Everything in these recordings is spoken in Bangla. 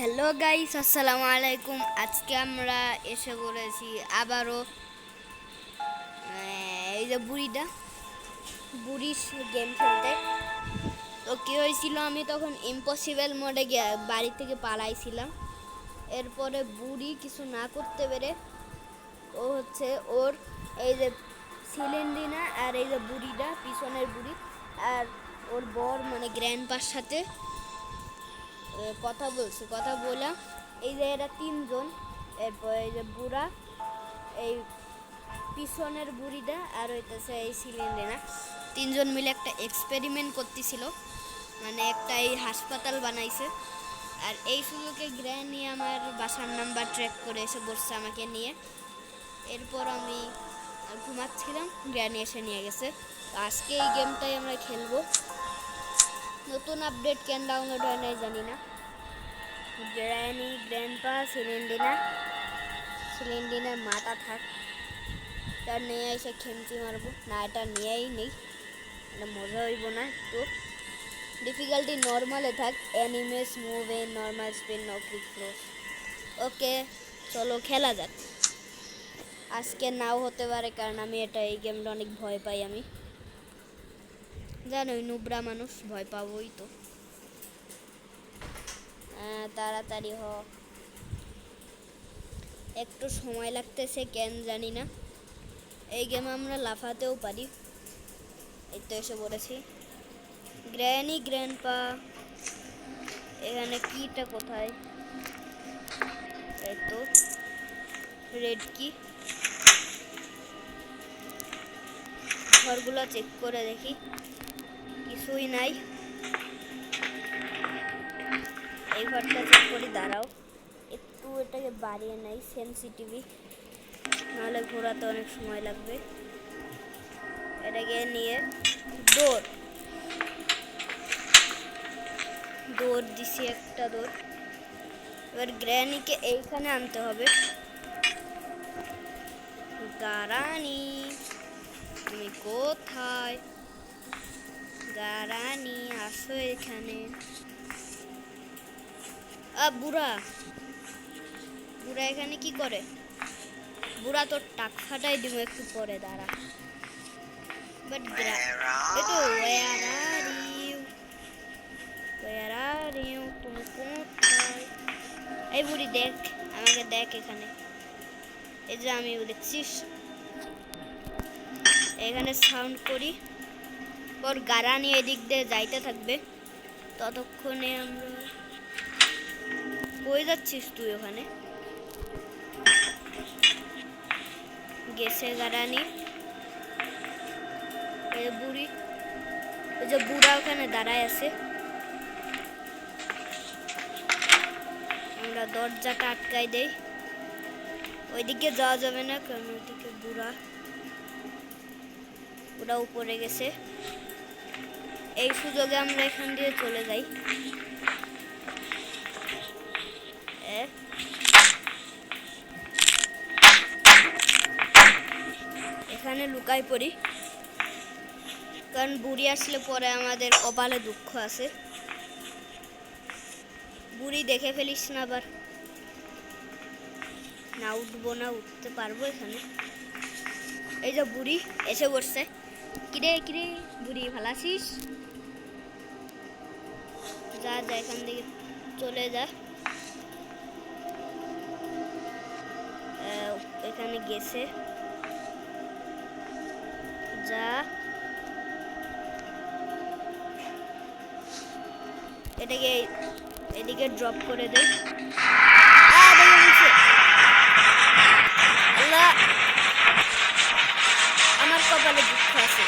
হ্যালো গাইস আসসালামু আলাইকুম আজকে আমরা এসে পড়েছি আবারও এই যে বুড়িটা, বুড়ির গেম খেলতে। তো কী হয়েছিল, আমি তখন ইম্পসিবল মোডে বাড়ি থেকে পালাইছিলাম। এরপরে বুড়ি কিছু না করতে পেরে ও হচ্ছে ওর এই যে সিলিন্ডিনা আর এই যে বুড়িটা, পিছনের বুড়ি আর ওর বর মানে গ্র্যান্ডপার সাথে কথা বলছে, কথা বলা। এই যে এরা তিনজন, এরপর এই যে বুড়া, এই পিছনের বুড়িটা আর হইতেছে এই সিলিন্ডার তিনজন মিলে একটা এক্সপেরিমেন্ট করতেছিল। মানে একটা এই হাসপাতাল বানাইছে। আর এই সুযোগে গ্র্যানি আমার বাসার নাম্বার ট্র্যাক করে এসে বসছে আমাকে নিয়ে। এরপর আমি ঘুমাচ্ছিলাম, গ্র্যানি এসে নিয়ে গেছে। তো আজকে এই গেমটাই আমরা খেলব। নতুন আপডেট কেন ডাউনলোড হয় নাই জানি না। গ্র্যানি গ্র্যান্ডপা সিলিন্ডিনা সিলিন্ডিনার মাটা থাক তার নিয়ে এসে খেমচি মারবো না এটা নিয়েই নেই এটা মজা হইব না তো ডিফিকাল্টি নর্মালে থাক enemies move normal spin no click flow okay চলো খেলা যাক আজকে নাও হতে পারে কারণ আমি এটা এই গেমটা অনেক ভয় পাই আমি জানোই নুবরা মানুষ ভয় পাবোই তো তাড়াতাড়ি হ। একটু সময় লাগতেছে, কেন জানি না। এই গেমে আমরা লাফাতেও পারি। এই তো এসে পড়েছি। গ্র্যানি গ্র্যান্ডপা এখানে কিটা কোথায়? এই তো রেড কি ঘরগুলো চেক করে দেখি। কিছুই নাই। এই ঘরটা চেক করি, দাঁড়াও। একটু এটাকে বাড়িয়ে নাই সেন্সিটিভি নাহলে ঘোরাতে অনেক সময় লাগবে। এটাকে নিয়ে দৌড়। দৌড় দিছি একটা দৌড়। এবার গ্র্যানিকে এইখানে আনতে হবে। গারানি, তুমি কোথায়? গারানি, আসো এখানে। বুড়া। বুড়া এখানে কি করে? বুড়া তোর টাক দিব একটু পরে, দাঁড়া। বাট একটু where are you where are you তুমি এই বুড়ি দেখ, আমাকে দেখ এখানে। এই যে আমি দেখছিস। এখানে সাউন্ড করি। ওর গারানি এদিক দিয়ে যাইতে থাকবে। ততক্ষণে আমরা কই যাচ্ছিস তুই ওখানে? গেছে যে বুড়ি ওই যে বুড়া ওখানে দাঁড়ায় আছে। আমরা দরজাটা আটকাই দেই। ওইদিকে যাওয়া যাবে না, কারণ ওইদিকে বুড়া। ওরা উপরে গেছে। এই সুযোগে আমরা এখান দিয়ে চলে যাই। এখানে লুকাই পড়ি। কারণ বুড়ি আসলে পরে আমাদের কপালে দুঃখ আছে। বুড়ি দেখে ফেলিস না আবার। না উঠবো, না উঠতে পারব এখানে। এই যে বুড়ি এসে বসছে। কিরে কিরে, বুড়ি ভালো আছিস? যা যা, এখান থেকে চলে যা। এখানে গেছে। যা এটাকে এদিকে ড্রপ করে দে। আ, ভেঙে গেছে। আল্লাহ। আমার কপালে দুঃখ আছে।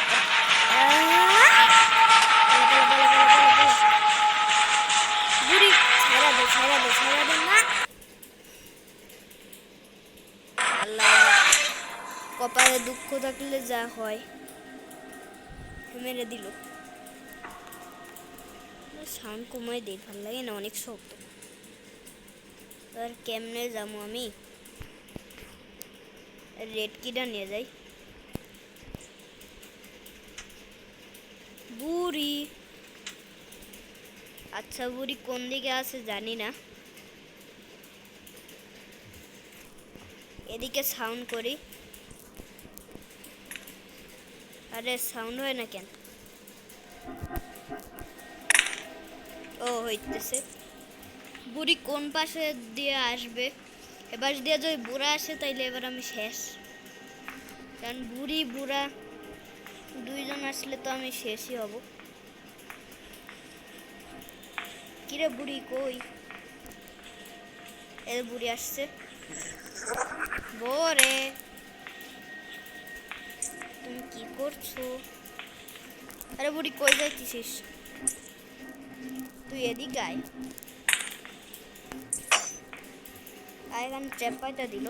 বুড়ি ছাড়া দে ছাড়া দে ছাড়া কপালে দুঃখ থাকলে যা হয়। মেরে দিল। সান কমায় দিই ভালো লাগে না, অনেক শক্ত। আর কেমনে যাব আমি? রেড কিডা নিয়ে যাই। বুড়ি। আচ্ছা বুড়ি কোন দিকে আছে জানি না। এদিকে সাউন্ড করি। আরে সাউন্ড হয় না কেন? ও, হইতেছে। বুড়ি কোন পাশে দিয়ে আসবে? এবার দিয়ে যদি বুড়া আসে, তাইলে এবার আমি শেষ। কারণ বুড়ি, বুড়া দুইজন আসলে তো আমি শেষই হব। কিরে বুড়ি, কই? এ বুড়ি আসছে। বরে করছ? আরে বুড়ি, কই যাইতেছিস? তুই এদিক আয়। আয়, এখানে চেপাইটা দিল।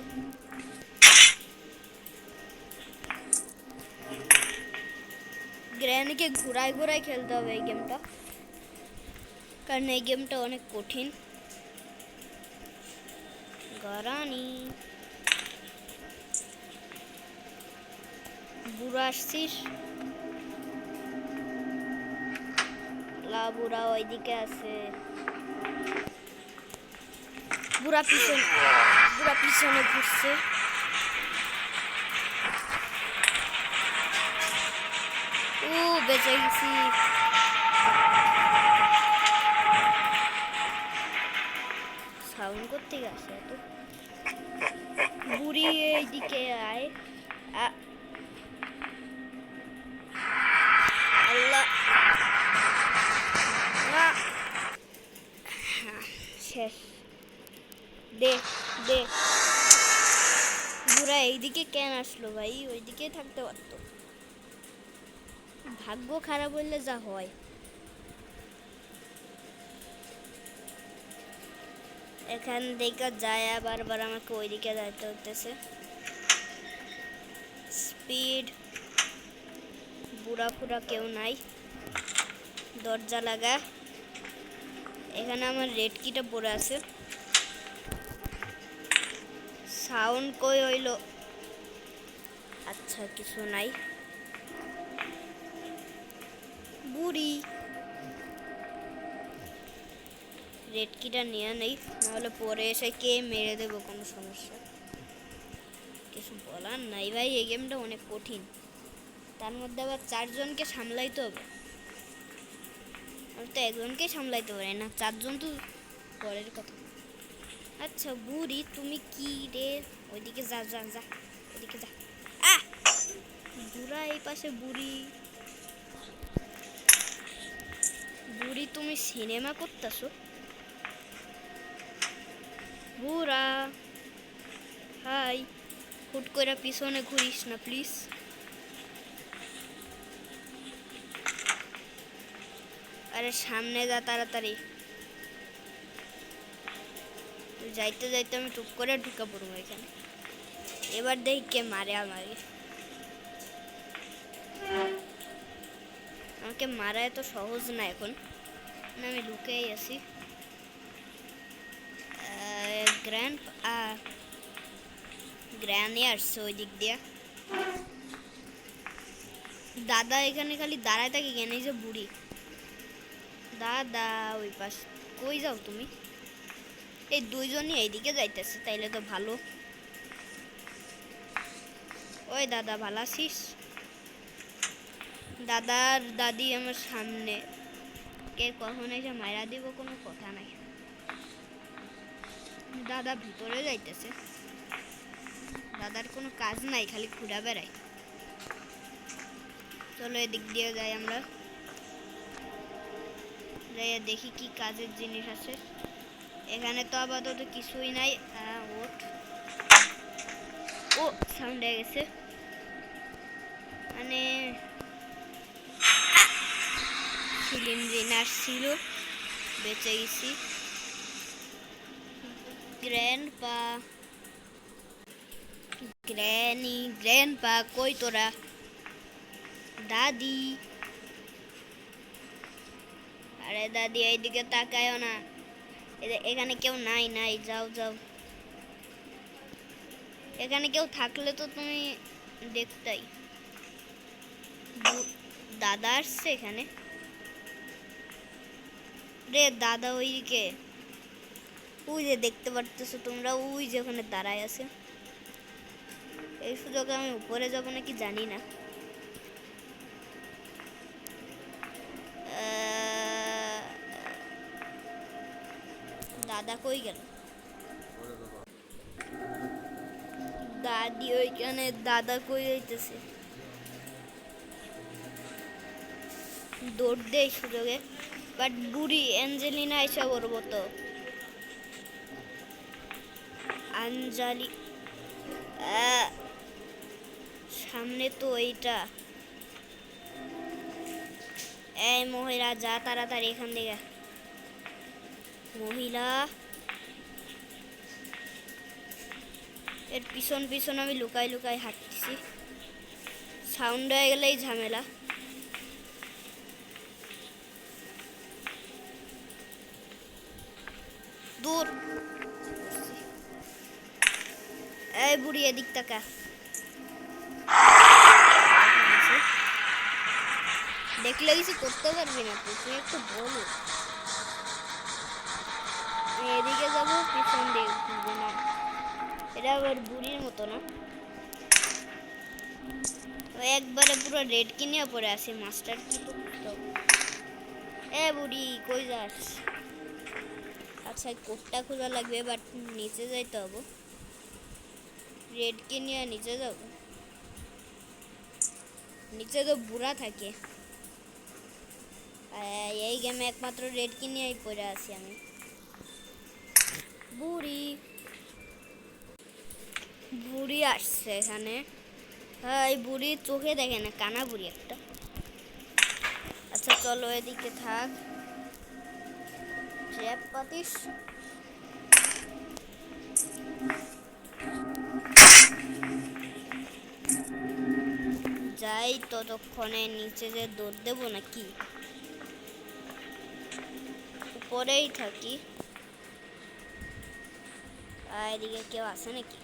গ্র্যানিকে ঘুরায় ঘুরায় খেলতে হবে এই গেমটা কারণ এই গেমটা অনেক কঠিন। গরানি। বুড়ো আসছিস? বুড়া ওইদিকে আছে। বুড়া পিছনে বুড়া পিছনে ঘুরছে। ও, বেঁচে গেছি। সাউন্ড করতে গেছে এত। বুড়ি এইদিকে আয় আ- আল্লাহ না শেষ দে দে বুড়া এইদিকে কেন আসলো ভাই? ওইদিকে থাকতে পারতো। ভাগ্য খারাপ হইলে যা হয়। এখান থেকে যায় বারবার আমাকে ওইদিকে যাইতে হতেছে স্পিড। বুড়া ফুড়া কেউ নাই। দরজা লাগা। এখানে আমার রেড কিটা পড়ে আছে। সাউন্ড কই হইল? আচ্ছা কিছু নাই। বুড়ি। রেড কিটা নিয়ে নেই, নাহলে পরে এসে কে মেরে দেবো কোনো সমস্যা। কিছু বলার নাই ভাই, এই গেমটা অনেক কঠিন। তার মধ্যে আবার চারজনকে সামলাইতে হবে। আমি তো একজনকে সামলাইতে পারি না, চারজন তো পরের কথা। আচ্ছা বুড়ি, তুমি কি রে? ওইদিকে যা যা যা, ওইদিকে যা। বুড়া এই পাশে বুড়ি। বুড়ি, তুমি সিনেমা করতেছো? বুড়া, হাই, হুট করে পিছনে ঘুরিস না, প্লিজ। আরে সামনে যা তাড়াতাড়ি। যাইতে যাইতে আমি টুক করে ঢুকে পড়ব এখানে। এবার দেখি কে মারে আমাকে। আমাকে মারা এত সহজ না এখন। আমি লুকেই আছি। গ্র্যান্ড গ্র্যানি আসছে ওই দিক দিয়ে। দাদা এখানে খালি দাঁড়ায় থাকে কেন? এই যে বুড়ি। দাদা, ওই পাশ কই যাও তুমি? এই দুইজনই এইদিকে যাইতেছে, তাইলে তো ভালো। ওই দাদা, ভালো আছিস? দাদার দাদি আমার সামনে। কে কখন এসে মায়েরা দিব কোনো কথা নাই। দাদা ভিতরে যাইতেছে। দাদার কোনো কাজ নাই, খালি ঘুরা বেড়ায়। চলো এদিক দিয়ে যাই আমরা। যাইয়া দেখি কি কাজের জিনিস আছে। এখানে তো আপাতত কিছুই নাই। ওঠ। ও সাউন্ড হয়ে গেছে। মানে ফিল্ম রিনার ছিল, বেঁচে গেছি। গ্র্যান্ড পা গ্র্যানি গ্র্যান্ড পা, কই তোরা? দাদি। আরে দাদি, এইদিকে তাকায়ও না। এখানে কেউ নাই নাই, যাও যাও। এখানে কেউ থাকলে তো তুমি দেখতাই। দাদা আসছে এখানে। রে দাদা ওইদিকে। ওই যে দেখতে পারতেছো তোমরা, ওই যে ওখানে দাঁড়ায় আছে। এই সুযোগে আমি উপরে যাব নাকি জানি না। দাদা কই গেল? দাদি ওইখানে, দাদা কই হইতেছে দৌড় দেয় সুযোগে। বাট বুড়ি অ্যাঞ্জেলিনা এসে করব তো আঞ্জালি সামনে তো এইটা। এই মহিলা, যা তাড়াতাড়ি এখান থেকে। মহিলা। এর পিছন পিছন আমি লুকাই লুকাই হাঁটতেছি। সাউন্ড হয়ে গেলেই ঝামেলা। দূর। এই বুড়ি, এদিক টাকা দেখলে কিছু করতে পারবি না তুই তুই একটু বলো। এদিকে যাব, পিছন দিকে ঘুরবো না। এটা আবার বুড়ির মতো না। একবারে পুরো রেড কিনে পরে আসে মাস্টার কি তো এ বুড়ি, কই যাস? আচ্ছা কোটটা খোলা লাগবে বাট নিচে যাইতে হবে। রেড কিনে নিচে যাব। নিচে তো বুড়া থাকে। এই গেমে একমাত্র রেড কিনে পরে আছি আমি। বুড়ি। বুড়ি আসছে এখানে। এই, বুড়ি চোখে দেখে না, কানা বুড়ি একটা। আচ্ছা চলো এদিকে থাক। ট্র্যাপ পাতিস যাই, ততক্ষণে নিচে যে দৌড় দেবো নাকি? উপরেই থাকি। আর এদিকে কেউ আছে নাকি?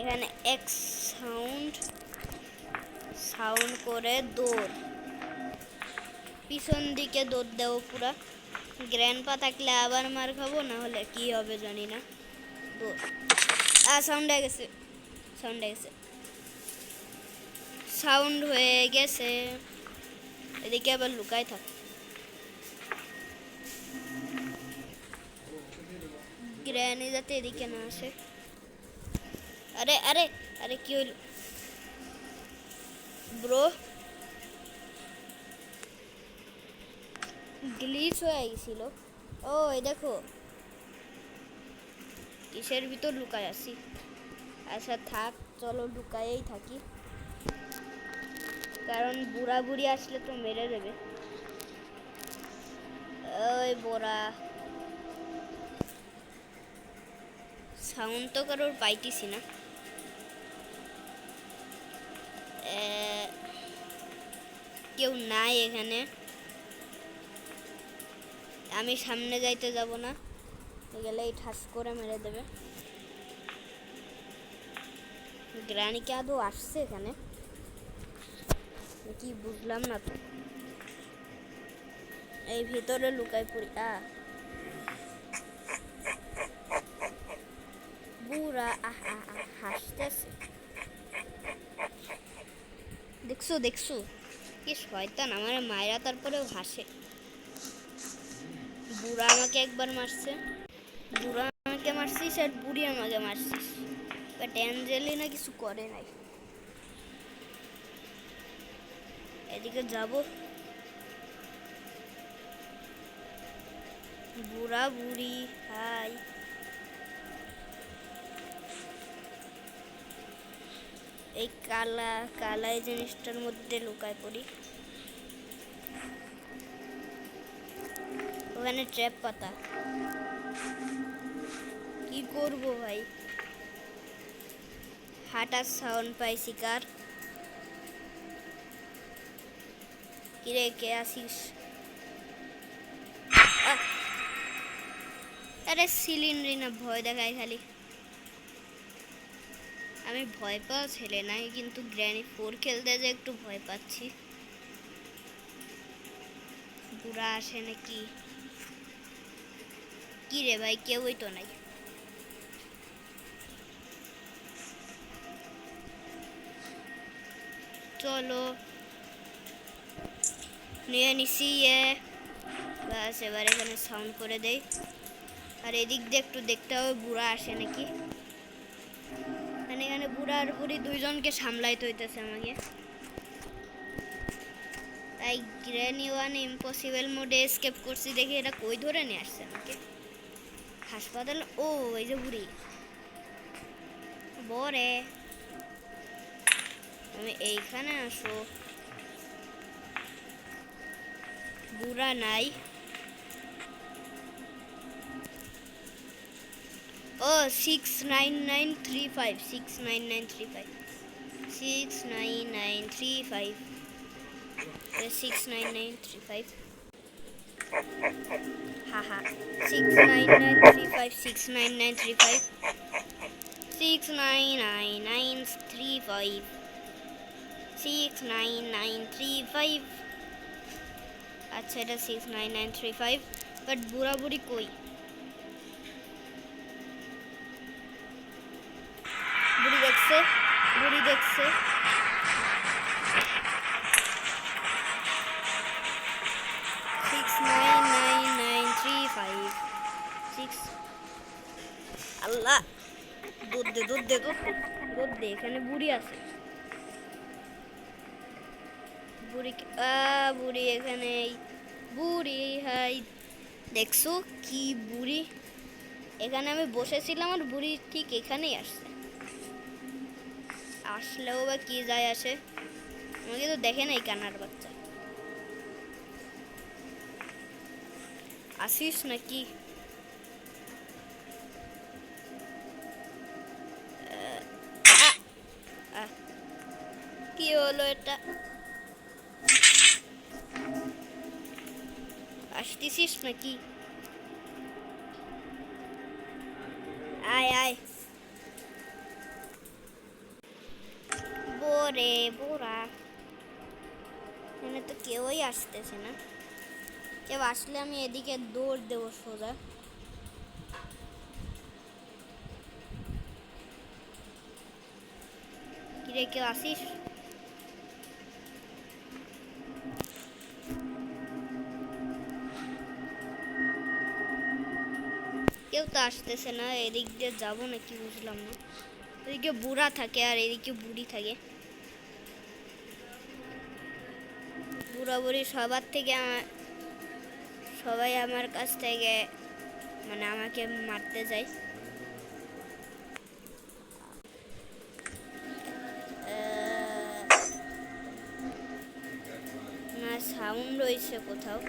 এখানে এক সাউন্ড সাউন্ড করে দৌড়। পিছন দিকে দৌড় দেবো পুরা। গ্র্যান্ড পা থাকলে আবার মার খাব, না হলে কি হবে জানি না। দৌড় আ সাউন্ড হয়ে গেছে সাউন্ড হয়ে গেছে। সাউন্ড হয়ে গেছে। এদিকে আবার লুকাই থাক। গ্র্যানি যাতে এদিকে না আসে। আরে আরে আরে কি হইল? ব্রো গ্লিচ হয়ে গেছিল। ও দেখো। কিসের ভিতর লুকায় আছি? আচ্ছা থাক, চলো লুকায়েই থাকি। কারণ বুড়া বুড়ি আসলে তো মেরে দেবে। ওই বোরা। সাউন্ড তো কারোর পাইতেছি না। কেউ নাই এখানে। আমি সামনে যাইতে যাব না। গেলে এই ঠাস করে মেরে দেবে। গ্রানি কি আদৌ আসছে এখানে? কি বুঝলাম না তো। এই ভিতরে লুকাই পড়ি। আ। বুড়া আহ আহ হাসতেছে। দেখছ দেখছ? কি শয়তান, আমার মায়েরা তারপরেও হাসে। বুড়া আমাকে একবার মারছে। বুড়া আমাকে মারছিস আর বুড়ি আমাকে মারছিস। বাট অ্যাঞ্জেলিনা কিছু করে নাই। এদিকে যাব। বুড়া, বুড়ি, হাই। এই কালা কালা এই জিনিসটার মধ্যে লুকায় পড়ি। ওখানে ট্র্যাপ পাতা। কি করব ভাই? হাঁটার সাউন্ড পাই শিকার। কিরে, কে আসিস! আরে সিলিন্ডারি না ভয় দেখায় খালি। আমি ভয় পাওয়া ছেলে নাই, কিন্তু গ্র্যানি ফোর খেলতে যে একটু ভয় পাচ্ছি। বুড়া আসে নাকি? কি রে ভাই কেউই তো নাই। চলো, নিয়ে নিছি ইয়ে। ব্যাস, এবার এখানে সাউন্ড করে দেই। আর এদিক দিয়ে একটু দেখতে হবে, বুড়া আসে নাকি? মানে এখানে বুড়া আর দুইজনকে সামলাইতে হইতেছে আমাকে। তাই গ্র্যানি ওয়ান ইম্পসিবল মোডে এসকেপ করছি দেখি এটা কই ধরে নিয়ে আসছে আমাকে। হাসপাতাল, ও, এই যে বুড়ি। বরে। আমি এইখানে আসো। বুড়া নাই। ও six nine nine three five six nine nine three five six nine nine three five six nine nine three five হাহা six nine nine three five six nine nine three five six nine nine nine three five six nine nine three five আচ্ছা এটা six nine nine three five but বুড়া বুড়ি কই বুড়ি দেখছে বুড়ি দেখছে সিক্স আল্লাহ দুধ দে দুধ দে দুধ দে, এখানে বুড়ি আছে। বুড়ি বুড়ি এখানে বুড়ি হাই। দেখছ কি বুড়ি? এখানে আমি বসেছিলাম আর বুড়ি ঠিক এখানেই আসছে। আসলেও বা কি যায় আসে? আমাকে তো দেখে নাই কানার বাচ্চা। আসিস নাকি? কি হলো এটা? আসতেছিস নাকি? আয় আয়। বোরে, বোরা। এখানে তো কেউই আসতেছে না। কেউ আসলে আমি এদিকে দৌড় দেবো সোজা। কিরে, কেউ আসিস? আসতেছে না, এদিক দিয়ে যাব নাকি বুঝলাম না। এদিকে বুড়া থাকে আর এদিকে বুড়ি থাকে। বুড়া বুড়ি সবার থেকে আমার সবাই আমার কাছ থেকে মানে আমাকে মারতে যায়। না সাউন্ড রয়েছে কোথাও।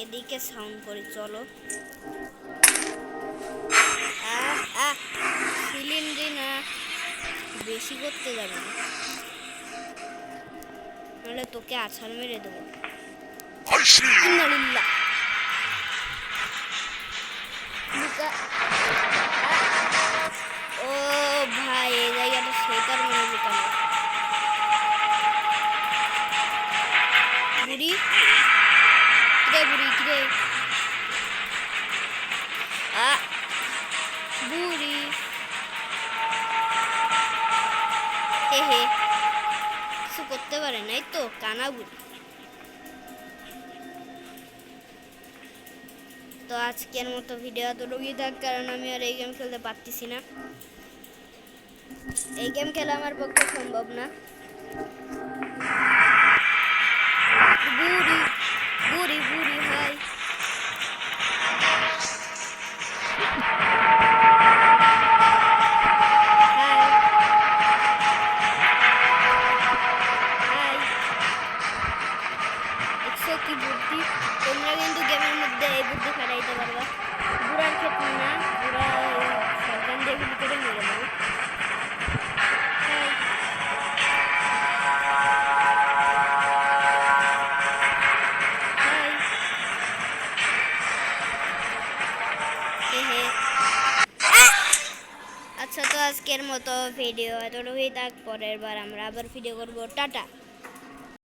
এদিকে সাউন্ড করি, চলো। আহ না বেশি করতে যাবে না। নাহলে তোকে আছাড় মেরে দেবো! ও ভাই, এই জায়গাটা সেটার মনে লুকানো বুড়ি কিরে বুড়ি কিরে আ বুড়ি হে হে কিছু করতে পারে নাই তো, কানা বুড়ি। তো আজকের মতো ভিডিও এতটুকুই থাক, কারণ আমি আর এই গেম খেলতে পারতেছি না। এই গেম খেলা আমার পক্ষে সম্ভব না। ভিডিও করব টাটা।